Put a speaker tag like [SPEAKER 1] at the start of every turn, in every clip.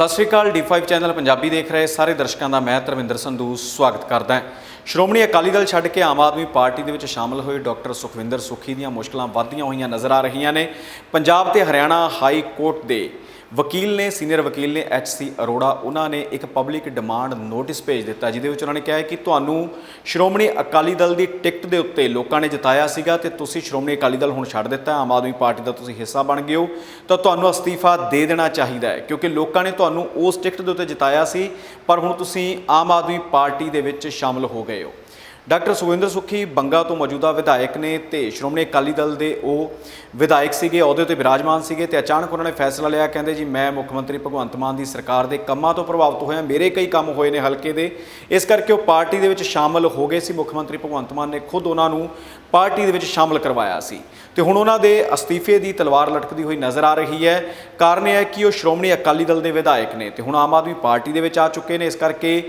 [SPEAKER 1] ਸਤਿ ਸ਼੍ਰੀ ਅਕਾਲ D5 channel Punjabi ਦੇਖ ਰਹੇ ਸਾਰੇ ਦਰਸ਼ਕਾਂ ਦਾ ਮੈਂ ਧਰਮਿੰਦਰ ਸੰਧੂ ਸਵਾਗਤ ਕਰਦਾ ਹਾਂ। ਸ਼੍ਰੋਮਣੀ ਅਕਾਲੀ ਦਲ ਛੱਡ ਕੇ ਆਮ ਆਦਮੀ ਪਾਰਟੀ ਦੇ ਵਿੱਚ ਸ਼ਾਮਲ ਹੋਏ ਡਾਕਟਰ ਸੁਖਵਿੰਦਰ ਸੁਖੀ ਦੀਆਂ ਮੁਸ਼ਕਲਾਂ ਵੱਧਦੀਆਂ ਹੋਈਆਂ ਨਜ਼ਰ ਆ ਰਹੀਆਂ ਨੇ। ਪੰਜਾਬ ਤੇ ਹਰਿਆਣਾ ਹਾਈ ਕੋਰਟ ਦੇ ਵਕੀਲ ਨੇ, ਸੀਨੀਅਰ ਵਕੀਲ ਨੇ ਸੀ ਅਰੋੜਾ, ਉਹਨਾਂ ਨੇ ਇੱਕ ਪਬਲਿਕ ਡਿਮਾਂਡ ਨੋਟਿਸ ਭੇਜ ਦਿੱਤਾ, ਜਿਹਦੇ ਵਿੱਚ ਉਹਨਾਂ ਨੇ ਕਿਹਾ ਹੈ ਕਿ ਤੁਹਾਨੂੰ ਸ਼੍ਰੋਮਣੀ ਅਕਾਲੀ ਦਲ ਦੀ ਟਿਕਟ ਦੇ ਉੱਤੇ ਲੋਕਾਂ ਨੇ ਜਿਤਾਇਆ ਸੀਗਾ ਤੇ ਤੁਸੀਂ ਸ਼੍ਰੋਮਣੀ ਅਕਾਲੀ ਦਲ ਹੁਣ ਛੱਡ ਦਿੱਤਾ, ਆਮ ਆਦਮੀ ਪਾਰਟੀ ਦਾ ਤੁਸੀਂ ਹਿੱਸਾ ਬਣ ਗਏ ਹੋ, ਤਾਂ ਤੁਹਾਨੂੰ ਅਸਤੀਫਾ ਦੇ ਦੇਣਾ ਚਾਹੀਦਾ ਹੈ, ਕਿਉਂਕਿ ਲੋਕਾਂ ਨੇ ਤੁਹਾਨੂੰ ਉਸ ਟਿਕਟ ਦੇ ਉੱਤੇ ਜਿਤਾਇਆ ਸੀ, ਪਰ ਹੁਣ ਤੁਸੀਂ ਆਮ ਆਦਮੀ ਪਾਰਟੀ ਦੇ ਵਿੱਚ ਸ਼ਾਮਲ ਹੋ ਗਏ ਹੋ। ਡਾਕਟਰ ਸੁਖਵਿੰਦਰ ਸੁੱਖੀ ਬੰਗਾ ਤੋਂ ਮੌਜੂਦਾ ਵਿਧਾਇਕ ਨੇ ਤੇ ਸ਼੍ਰੋਮਣੀ ਅਕਾਲੀ ਦਲ ਦੇ ਉਹ ਵਿਧਾਇਕ ਸੀਗੇ, ਅਹੁਦੇ ਤੇ ਵਿਰਾਜਮਾਨ ਸੀਗੇ ਤੇ ਅਚਾਨਕ ਉਹਨਾਂ ਨੇ ਫੈਸਲਾ ਲਿਆ, ਕਹਿੰਦੇ ਜੀ, ਮੈਂ ਮੁੱਖ ਮੰਤਰੀ ਭਗਵੰਤ ਮਾਨ ਦੀ ਸਰਕਾਰ ਦੇ ਕੰਮਾਂ ਤੋਂ ਪ੍ਰਭਾਵਿਤ ਹੋਇਆ, ਮੇਰੇ ਕਈ ਕੰਮ ਹੋਏ ਨੇ ਹਲਕੇ ਦੇ। ਇਸ ਕਰਕੇ ਉਹ ਪਾਰਟੀ ਦੇ ਵਿੱਚ ਸ਼ਾਮਲ ਹੋ ਗਏ ਸੀ। ਮੁੱਖ ਮੰਤਰੀ ਭਗਵੰਤ ਮਾਨ ਨੇ ਖੁਦ ਉਹਨਾਂ ਨੂੰ ਪਾਰਟੀ ਦੇ ਵਿੱਚ ਸ਼ਾਮਲ ਕਰਵਾਇਆ ਸੀ। ਤੇ ਹੁਣ ਉਹਨਾਂ ਦੇ ਅਸਤੀਫੇ ਦੀ ਤਲਵਾਰ ਲਟਕਦੀ ਹੋਈ ਨਜ਼ਰ ਆ ਰਹੀ ਹੈ। ਕਾਰਨ ਇਹ ਹੈ ਕਿ ਉਹ ਸ਼੍ਰੋਮਣੀ ਅਕਾਲੀ ਦਲ ਦੇ ਵਿਧਾਇਕ ਨੇ ਤੇ ਹੁਣ ਆਮ ਆਦਮੀ ਪਾਰਟੀ ਦੇ ਵਿੱਚ ਆ ਚੁੱਕੇ ਨੇ। ਇਸ ਕਰਕੇ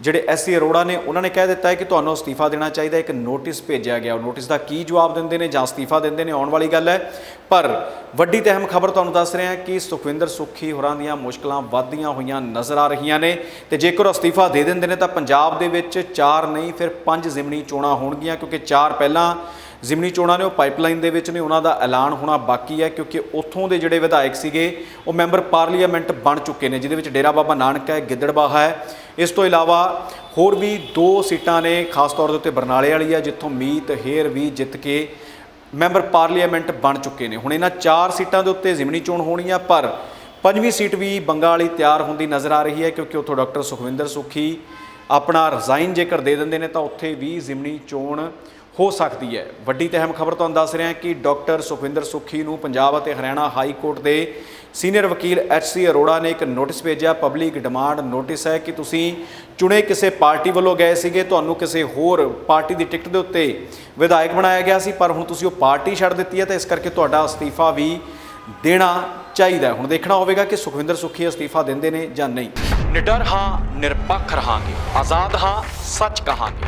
[SPEAKER 1] ਜਿਹੜੇ ਐਸਸੀ ਅਰੋੜਾ ਨੇ, ਉਹਨਾਂ ਨੇ ਕਹਿ ਦਿੱਤਾ ਹੈ ਕਿ ਤੁਹਾਨੂੰ ਅਸਤੀਫਾ ਦੇਣਾ ਚਾਹੀਦਾ ਇੱਕ ਨੋਟਿਸ ਭੇਜਿਆ ਗਿਆ। ਉਹ ਨੋਟਿਸ ਦਾ ਕੀ ਜਵਾਬ ਦਿੰਦੇ ਨੇ ਜਾਂ ਅਸਤੀਫਾ ਦਿੰਦੇ ਨੇ, ਆਉਣ ਵਾਲੀ ਗੱਲ ਹੈ। ਪਰ ਵੱਡੀ ਤੇ ਅਹਿਮ ਖਬਰ ਤੁਹਾਨੂੰ ਦੱਸ ਰਿਹਾ ਕਿ ਸੁਖਵਿੰਦਰ ਸੁੱਖੀ ਹੋਰਾਂ ਦੀਆਂ ਮੁਸ਼ਕਲਾਂ ਵੱਧਦੀਆਂ ਹੋਈਆਂ ਨਜ਼ਰ ਆ ਰਹੀਆਂ ਨੇ ਤੇ ਜੇਕਰ ਉਹ ਅਸਤੀਫਾ ਦੇ ਦਿੰਦੇ ਨੇ ਤਾਂ ਪੰਜਾਬ ਦੇ ਵਿੱਚ ਚਾਰ ਨਹੀਂ, ਫਿਰ ਪੰਜ ਜ਼ਿਮਨੀ ਚੋਣਾਂ ਹੋਣਗੀਆਂ, ਕਿਉਂਕਿ ਚਾਰ ਪਹਿਲਾਂ ਜ਼ਿਮਨੀ ਚੋਣਾਂ ਨੇ ਉਹ ਪਾਈਪਲਾਈਨ ਦੇ ਵਿੱਚ ਨੇ, ਉਹਨਾਂ ਦਾ ਐਲਾਨ ਹੋਣਾ ਬਾਕੀ ਹੈ, ਕਿਉਂਕਿ ਉੱਥੋਂ ਦੇ ਜਿਹੜੇ ਵਿਧਾਇਕ ਸੀਗੇ, ਉਹ ਮੈਂਬਰ ਪਾਰਲੀਮੈਂਟ ਬਣ ਚੁੱਕੇ ਨੇ, ਜਿਹਦੇ ਵਿੱਚ ਡੇਰਾ ਬਾਬਾ ਨਾਨਕ ਹੈ ਗਿੱਦੜਬਾਹਾ ਹੈ। ਇਸ ਤੋਂ ਇਲਾਵਾ ਹੋਰ ਵੀ ਦੋ ਸੀਟਾਂ ਨੇ, ਖਾਸ ਤੌਰ ਦੇ ਉੱਤੇ ਬਰਨਾਲੇ ਵਾਲੀ ਹੈ, ਜਿੱਥੋਂ ਮੀਤ, ਹੇਰ ਵੀ ਜਿੱਤ ਕੇ ਮੈਂਬਰ ਪਾਰਲੀਮੈਂਟ ਬਣ ਚੁੱਕੇ ਨੇ। ਹੁਣ ਇਹਨਾਂ ਚਾਰ ਸੀਟਾਂ ਦੇ ਉੱਤੇ ਜ਼ਿਮਨੀ ਚੋਣ ਹੋਣੀ ਆ, ਪਰ ਪੰਜਵੀਂ ਸੀਟ ਵੀ ਬੰਗਾਲ ਵਾਲੀ ਤਿਆਰ ਹੁੰਦੀ ਨਜ਼ਰ ਆ ਰਹੀ ਹੈ, ਕਿਉਂਕਿ ਉੱਥੋਂ ਡਾਕਟਰ ਸੁਖਵਿੰਦਰ ਸੁਖੀ ਆਪਣਾ ਰਿਜ਼ਾਈਨ ਜੇਕਰ ਦੇ ਦਿੰਦੇ ਨੇ, ਤਾਂ ਉੱਥੇ ਵੀ ਜ਼ਿਮਨੀ ਚੋਣ ਹੋ ਸਕਦੀ ਹੈ। ਵੱਡੀ ਤੇ ਅਹਿਮ ਖਬਰ ਤੁਹਾਨੂੰ ਦੱਸ ਰਿਹਾ ਕਿ ਡਾਕਟਰ ਸੁਖਵਿੰਦਰ ਸੁਖੀ ਨੂੰ ਪੰਜਾਬ ਅਤੇ ਹਰਿਆਣਾ ਹਾਈ ਕੋਰਟ ਦੇ ਸੀਨੀਅਰ ਵਕੀਲ ਸੀ ਅਰੋੜਾ ਨੇ ਇੱਕ ਨੋਟਿਸ ਭੇਜਿਆ। ਪਬਲਿਕ ਡਿਮਾਂਡ ਨੋਟਿਸ ਹੈ ਕਿ ਤੁਸੀਂ ਚੁਣੇ ਕਿਸੇ ਪਾਰਟੀ ਵੱਲੋਂ ਗਏ ਸੀਗੇ, ਤੁਹਾਨੂੰ ਕਿਸੇ ਹੋਰ ਪਾਰਟੀ ਦੀ ਟਿਕਟ ਦੇ ਉੱਤੇ ਵਿਧਾਇਕ ਬਣਾਇਆ ਗਿਆ ਸੀ, ਪਰ ਹੁਣ ਤੁਸੀਂ ਉਹ ਪਾਰਟੀ ਛੱਡ ਦਿੱਤੀ ਹੈ ਤਾਂ ਇਸ ਕਰਕੇ ਤੁਹਾਡਾ ਅਸਤੀਫਾ ਵੀ ਦੇਣਾ ਚਾਹੀਦਾ ਹੁਣ ਦੇਖਣਾ ਹੋਵੇਗਾ ਕਿ ਸੁਖਵਿੰਦਰ ਸੁਖੀ ਅਸਤੀਫਾ ਦਿੰਦੇ ਨੇ ਜਾਂ ਨਹੀਂ। ਨਿਡਰ ਹਾਂ, ਨਿਰਪੱਖ ਰਹਾਂਗੇ। ਆਜ਼ਾਦ ਹਾਂ, ਸੱਚ ਕਹਾਂਗੇ।